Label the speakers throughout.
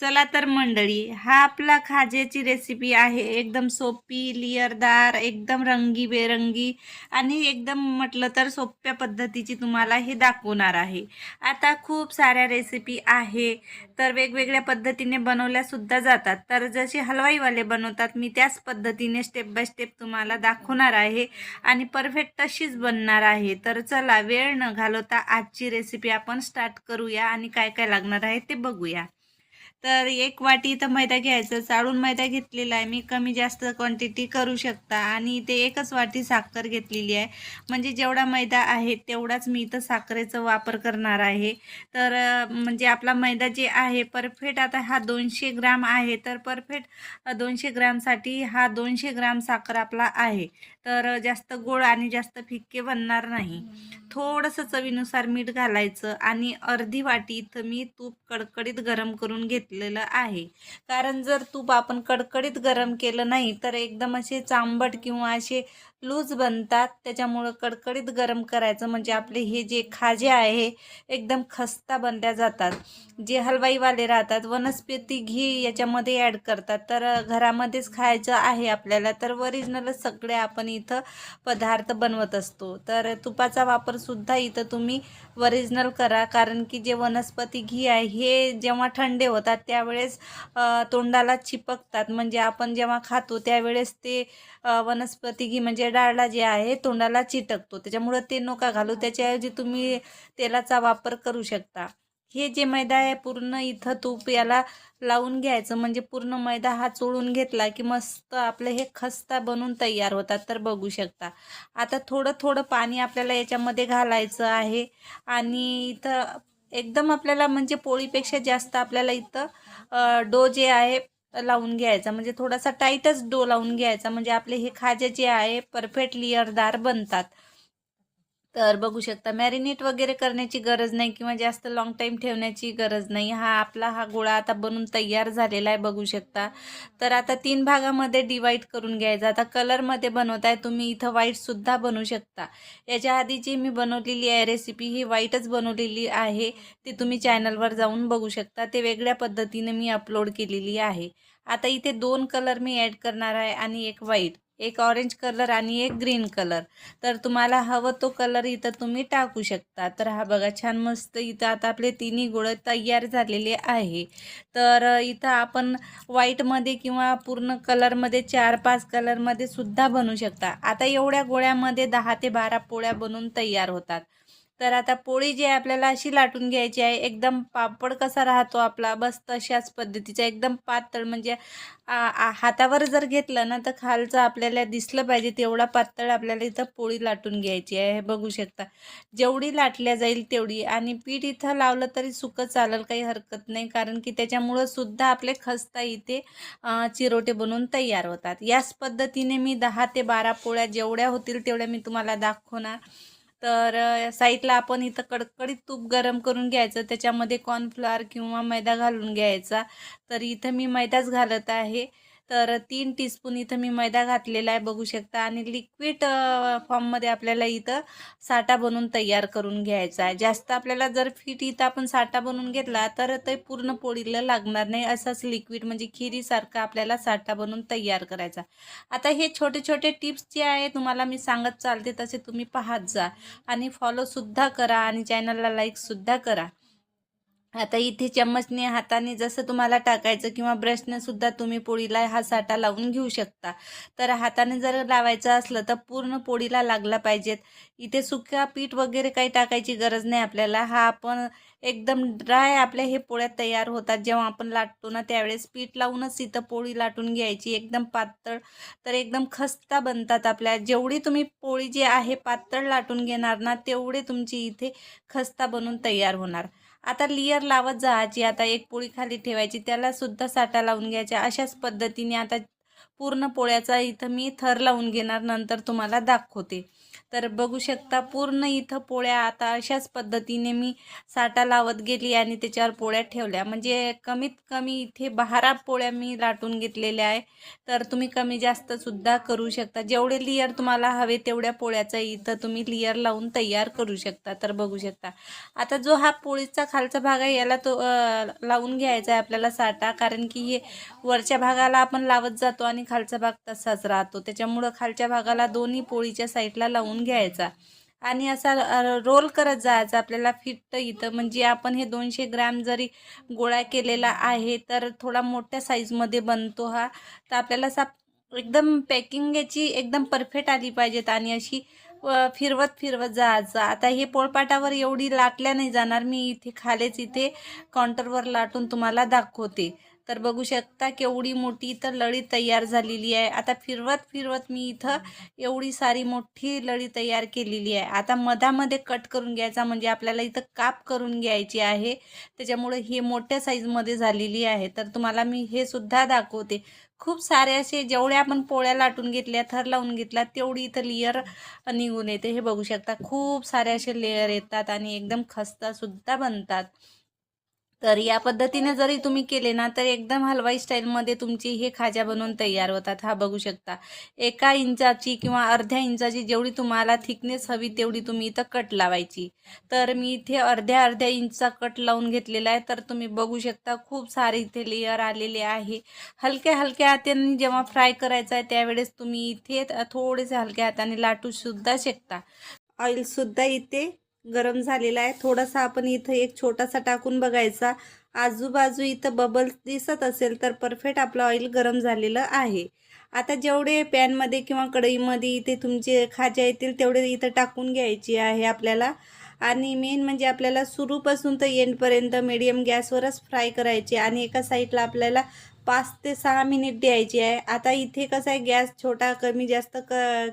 Speaker 1: चला तर मंडळी हा आपला खाज्याची रेसिपी आहे. एकदम सोपी लिअरदार एकदम रंगीबेरंगी आणि एकदम म्हटलं तर सोप्या पद्धतीची तुम्हाला हे दाखवणार आहे. आता खूप साऱ्या रेसिपी आहे. तर वेगवेगळ्या पद्धतीने बनवल्यासुद्धा जातात. तर जसे हलवाईवाले बनवतात मी त्याच पद्धतीने स्टेप बाय स्टेप तुम्हाला दाखवणार आहे आणि परफेक्ट तशीच बनणार आहे. तर चला वेळ न घालवता आजची रेसिपी आपण स्टार्ट करूया आणि काय काय लागणार आहे ते बघूया. तर एक वाटी इथं मैदा घ्यायचं. चाळून मैदा घेतलेला आहे. मी कमी जास्त क्वांटिटी करू शकता. आणि इथे एकच वाटी साखर घेतलेली आहे. म्हणजे जेवढा मैदा आहे तेवढाच मी इथं साखरेचा वापर करणार आहे. तर म्हणजे आपला मैदा जे आहे परफेक्ट आता हा दोनशे ग्राम आहे. तर परफेक्ट दोनशे ग्रामसाठी हा दोनशे ग्राम साखर आपला आहे. तर जास्त गोड आणि जास्त फिक्के बनणार नाही. थोडंसं चवीनुसार मीठ घालायचं. आणि अर्धी वाटी इथं मी तूप कडकडीत गरम करून घेतलेलं आहे. कारण जर तूप आपण कडकडीत गरम केलं नाही तर एकदम असे चांबट किंवा असे लूज बनतात. त्याच्यामुळं कडकडीत गरम करायचं म्हणजे आपले हे जे खाजे आहे एकदम खस्ता बनल्या जातात. जे हलवाईवाले राहतात वनस्पती घी याच्यामध्ये ॲड करतात. तर घरामध्येच खायचं आहे आपल्याला तर ओरिजिनलच सगळे आपण इथं पदार्थ बनवत असतो. तर तुपाचा वापरसुद्धा इथं तुम्ही ओरिजिनल करा कारण की जे वनस्पती घी आहे हे जेव्हा थंडे होतात त्यावेळेस तोंडाला चिपकतात. म्हणजे आपण जेव्हा खातो त्यावेळेस ते वनस्पती घी म्हणजे डाळला जे आहे तोंडाला चिटकतो. त्याच्यामुळं ते नका घालू. त्याच्याऐवजी तुम्ही तेलाचा वापर करू शकता. हे जे मैदा आहे पूर्ण इथं तूप याला लावून घ्यायचं. म्हणजे पूर्ण मैदा हा चोळून घेतला की मस्त आपलं हे खस्ता बनून तयार होतात. तर बघू शकता. आता थोडं थोडं पाणी आपल्याला याच्यामध्ये घालायचं आहे. आणि इथं एकदम आपल्याला म्हणजे पोळीपेक्षा जास्त आपल्याला इथं डो जे आहे लावून घ्यायचा. म्हणजे थोडासा टाईटच डो लावून घ्यायचा. म्हणजे आपले हे खाजे जे आहे परफेक्ट लेअरदार बनतात. तर बघू शकता मॅरिनेट वगैरे करण्याची गरज नाही किंवा जास्त लॉंग टाईम ठेवण्याची गरज नाही. हा आपला हा गोळा आता बनून तयार झालेला आहे बघू शकता. तर आता तीन भागामध्ये डिवाईड करून घ्यायचा. आता कलरमध्ये बनवताय तुम्ही इथं व्हाईटसुद्धा बनवू शकता. याच्या आधी जी मी बनवलेली आहे रेसिपी ही व्हाईटच बनवलेली आहे. ती तुम्ही चॅनलवर जाऊन बघू शकता. ते वेगळ्या पद्धतीने मी अपलोड केलेली आहे. आता इथे दोन कलर मी ॲड करणार आहे आणि एक व्हाईट एक ऑरेंज कलर आणि एक ग्रीन कलर तर तुम्हाला हवं तो कलर इथं तुम्ही टाकू शकता. तर हा बघा छान मस्त इथं आता आपले तिन्ही गोळ तयार झालेले आहे. तर इथं आपण व्हाईटमध्ये किंवा पूर्ण कलरमध्ये चार पाच कलरमध्ये सुद्धा बनवू शकता. आता एवढ्या गोळ्यामध्ये दहा ते बारा पोळ्या बनवून तयार होतात. तर आता पोळी जी आहे आपल्याला अशी लाटून घ्यायची आहे. एकदम पापड कसा राहतो आपला बस तशाच पद्धतीचा एकदम पातळ म्हणजे हातावर जर घेतलं ना तर खालचं आपल्याला दिसलं पाहिजे तेवढा पातळ आपल्याला इथं पोळी लाटून घ्यायची आहे. हे बघू शकता. जेवढी लाटल्या जाईल तेवढी. आणि पीठ इथं लावलं तरी सुकं चालेल काही हरकत नाही. कारण की त्याच्यामुळं सुद्धा आपले खस्ता इथे चिरोटे बनवून तयार होतात. याच पद्धतीने मी दहा ते बारा पोळ्या जेवढ्या होतील तेवढ्या मी तुम्हाला दाखवणार. तर साईडला आपण इथं कडकडीत तूप गरम करून घ्यायचं. त्याच्यामध्ये कॉर्नफ्लॉवर किंवा मैदा घालून घ्यायचा. तर इथं मी मैदाच घालत आहे. तर तीन टीस्पून इथं मी मैदा घातलेला आहे बघू शकता. आणि लिक्विड फॉर्ममध्ये आपल्याला इथं साठा बनवून तयार करून घ्यायचा आहे. जास्त आपल्याला जर फिट इथं आपण साठा बनवून घेतला तर ते पूर्ण पोळीला लागणार नाही. असंच लिक्विड म्हणजे खिरीसारखं आपल्याला साठा बनवून तयार करायचा. आता हे छोटे छोटे टिप्स जे आहे तुम्हाला मी सांगत चालते तसे तुम्ही पाहत जा. आणि फॉलोसुद्धा करा आणि चॅनलला लाईकसुद्धा करा. आता इथे चम्मचने हाताने जसं तुम्हाला टाकायचं किंवा ब्रशने सुद्धा तुम्ही पोळीला हा साठा लावून घेऊ शकता. तर हाताने जर लावायचं असलं तर पूर्ण पोळीला लागला पाहिजेत. इथे सुक्या पीठ वगैरे काही टाकायची गरज नाही आपल्याला. हा आपण एकदम ड्राय आपल्या हे पोळ्या तयार होतात. जेव्हा आपण लाटतो ना त्यावेळेस पीठ लावूनच इथं पोळी लाटून घ्यायची. एकदम पातळ तर एकदम खस्ता बनतात आपल्या. जेवढी तुम्ही पोळी जी आहे पातळ लाटून घेणार ना तेवढे तुमची इथे खस्ता बनून तयार होणार. आता लिअर लावत जायची आता एक पोळी खाली ठेवायची त्याला सुद्धा साठा लावून घ्यायच्या. अशाच पद्धतीने आता पूर्ण पोळ्याचा इथं मी थर लावून घेणार नंतर तुम्हाला दाखवते. तर बघू शकता पूर्ण इथं पोळ्या आता अशाच पद्धतीने मी साठा लावत गेली आणि त्याच्यावर पोळ्या ठेवल्या. म्हणजे कमीत कमी इथे बारा पोळ्या मी लाटून घेतलेल्या आहे. तर तुम्ही कमी जास्त सुद्धा करू शकता. जेवढे लिअर तुम्हाला हवे तेवढ्या पोळ्याचा इथं तुम्ही लिअर लावून तयार करू शकता. तर बघू शकता. आता जो हा पोळीचा खालचा भाग आहे याला तो लावून घ्यायचा आहे आपल्याला साठा. कारण की हे वरच्या भागाला आपण लावत जातो आणि खालचा भाग तसाच राहतो. त्याच्यामुळं खालच्या भागाला दोन्ही पोळीच्या साईडला लावून घ्यायचा. आणि असा रोल करत जायचा आपल्याला फिट इथं. म्हणजे आपण हे दोनशे ग्रॅम जरी गोळा केलेला आहे तर थोडा मोठ्या साईजमध्ये बनतो हा. तर आपल्याला असा एकदम पॅकिंग याची एकदम परफेक्ट आली पाहिजेत. आणि अशी फिरवत फिरवत जायचं. आता हे पोळपाटावर एवढी लाटल्या नाही जाणार. मी इथे खालीच इथे काउंटरवर लाटून तुम्हाला दाखवते. तर बघू शकता केवढी मोठी इथं लळी तयार झालेली आहे. आता फिरवत फिरवत मी इथं एवढी सारी मोठी लळी तयार केलेली आहे. आता मधामध्ये कट करून घ्यायचा म्हणजे आपल्याला इथं काप करून घ्यायची आहे. त्याच्यामुळे हे मोठ्या साईजमध्ये झालेली आहे. तर तुम्हाला मी हे सुद्धा दाखवते. खूप सारे असे जेवढे आपण पोळ्या लाटून घेतल्या थर लावून घेतला तेवढी इथं लेअर निघून येते. हे बघू शकता खूप सारे असे लेअर येतात आणि एकदम खस्ता सुद्धा बनतात. तर या पद्धतीने जरी तुम्ही केले ना तर एकदम हलवाई स्टाईलमध्ये तुमची हे खाज्या बनवून तयार होतात. हा बघू शकता. एका इंचाची किंवा अर्ध्या इंचाची जेवढी तुम्हाला थिकनेस हवी तेवढी तुम्ही इथं कट लावायची. तर मी इथे अर्ध्या अर्ध्या इंचचा कट लावून घेतलेला आहे. तर तुम्ही बघू शकता खूप सारे इथे लेयर आलेले आहे. हलक्या हलक्या हाताने जेव्हा फ्राय करायचा आहे त्यावेळेस तुम्ही इथे थोडेसे हलक्या हाताने लाटू सुद्धा शकता ऑइलसुद्धा इथे गरम झालेला आहे. थोडासा आपण इथं एक छोटासा टाकून बघायचा. आजूबाजू इथं बबल्स दिसत असेल तर परफेक्ट आपलं ऑइल गरम झालेलं आहे. आता जेवढे पॅनमध्ये किंवा कढईमध्ये इथे तुमचे खाज्या येतील तेवढे इथं टाकून घ्यायची आहे आपल्याला. आणि मेन म्हणजे आपल्याला सुरूपासून तर एंडपर्यंत मीडियम गॅसवरच फ्राय करायचे आणि एका साईडला आपल्याला पाच ते सहा मिनिट द्यायची आहे. आता इथे कसं आहे गॅस छोटा कमी जास्त क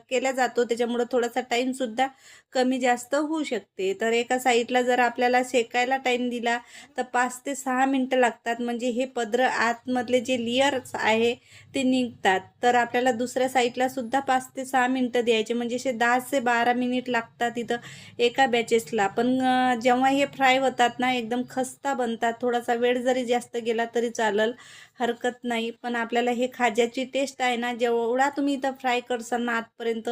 Speaker 1: केला जातो. त्याच्यामुळं थोडासा टाईमसुद्धा कमी जास्त होऊ शकते. तर एका साईडला जर आपल्याला शेकायला टाईम दिला तर पाच ते सहा मिनटं लागतात. म्हणजे हे पदर आतमधले जे लेयर्स आहे ते निघतात. तर आपल्याला दुसऱ्या साईडला सुद्धा पाच ते सहा मिनटं द्यायचे. म्हणजे असे दहा ते बारा मिनिट लागतात इथं एका बॅचेसला पण जेव्हा हे फ्राय होतात ना एकदम खस्ता बनतात. थोडासा वेळ जरी जास्त गेला तरी चालेल. हरकत नाही. पण आपल्याला हे खाज्याची टेस्ट आहे ना जेवढा तुम्ही इथं फ्राय करसाल ना आतपर्यंत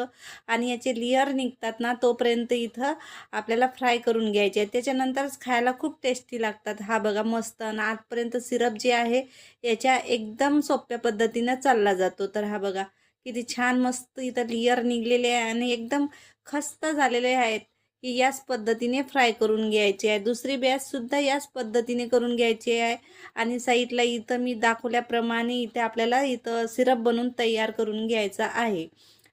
Speaker 1: आणि याचे लेअर निघतात ना तोपर्यंत इथं आपल्याला फ्राय करून घ्यायचे. आहे त्याच्यानंतरच खायला खूप टेस्टी लागतात. हा बघा मस्त आणि आतपर्यंत सिरप जे आहे याच्या एकदम सोप्या पद्धतीनं चालला जातो. तर हा बघा किती छान मस्त इथं लेअर निघलेले आहे आणि एकदम खस्त झालेले आहेत. की याच पद्धतीने फ्राय करून घ्यायची आहे. दुसरी बॅचसुद्धा याच पद्धतीने करून घ्यायची आहे. आणि साईडला इथं मी दाखवल्याप्रमाणे इथे आपल्याला इथं सिरप बनवून तयार करून घ्यायचा आहे.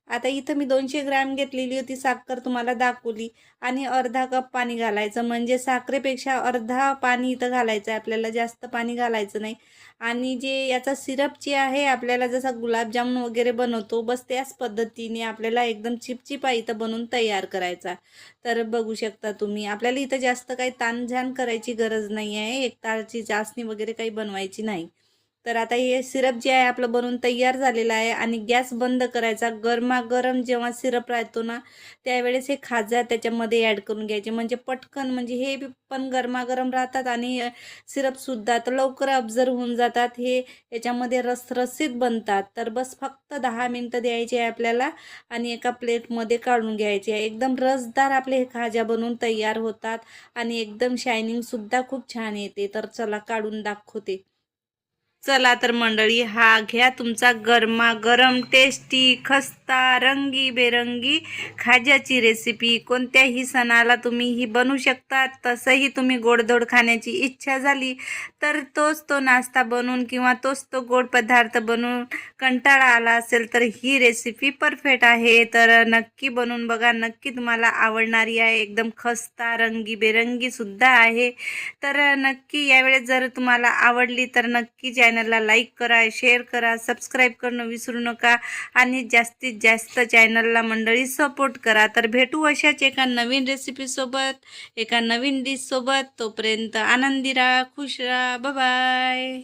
Speaker 1: आता इथं मी दोनशे ग्रॅम घेतलेली होती साखर तुम्हाला दाखवली. आणि अर्धा कप पाणी घालायचं. म्हणजे साखरेपेक्षा अर्धा पाणी इथं घालायचं आहे. आपल्याला जास्त पाणी घालायचं नाही. आणि जे याचा सिरप जे आहे आपल्याला जसा गुलाबजामुन वगैरे बनवतो बस त्याच पद्धतीने आपल्याला एकदम चिपचिपा इथं बनवून तयार करायचा तर बघू शकता तुम्ही. आपल्याला इथं जास्त काही ताणझाण करायची गरज नाही आहे. एक तारची चाचणी वगैरे काही बनवायची नाही. तर आता हे सिरप जे आहे आपलं बनवून तयार झालेलं आहे आणि गॅस बंद करायचा. गरमागरम जेव्हा सिरप राहतो ना त्यावेळेस हे खाजा त्याच्यामध्ये ॲड करून घ्यायचे. म्हणजे पटकन म्हणजे हे बी पण गरमागरम राहतात आणि सिरपसुद्धा तर लवकर ऑब्झर्व होऊन जातात. हे याच्यामध्ये रसरसीत बनतात. तर बस फक्त दहा मिनटं द्यायचे आहे आपल्याला आणि एका प्लेटमध्ये काढून घ्यायचे आहे. एकदम रसदार आपले हे खाजा बनवून तयार होतात आणि एकदम शायनिंगसुद्धा खूप छान येते. तर चला काढून दाखवते. चला तर मंडळी हा घ्या तुमचा गरमा गरम टेस्टी खस्ता रंगी बेरंगी खाज्याची रेसिपी कोणत्याही सणाला तुम्ही ही बनवू शकता तसंही तुम्ही गोडधोड खाण्याची इच्छा झाली तर तोच तो नाश्ता बनवून किंवा तोच तो गोड पदार्थ बनवून कंटाळा आला असेल तर ही रेसिपी परफेक्ट आहे. तर नक्की बनवून बघा. नक्की तुम्हाला आवडणारी आहे. एकदम खस्ता रंगी बेरंगीसुद्धा आहे. तर नक्की यावेळेस जर तुम्हाला आवडली तर नक्की चॅनलला लाईक करा शेअर करा सबस्क्राईब करणं विसरू नका आणि जास्तीत जास्त चॅनलला मंडळी सपोर्ट करा. तर भेटू अशाच एका नवीन रेसिपीसोबत एका नवीन डिशसोबत तोपर्यंत आनंदी राहा खुश राहा. बाय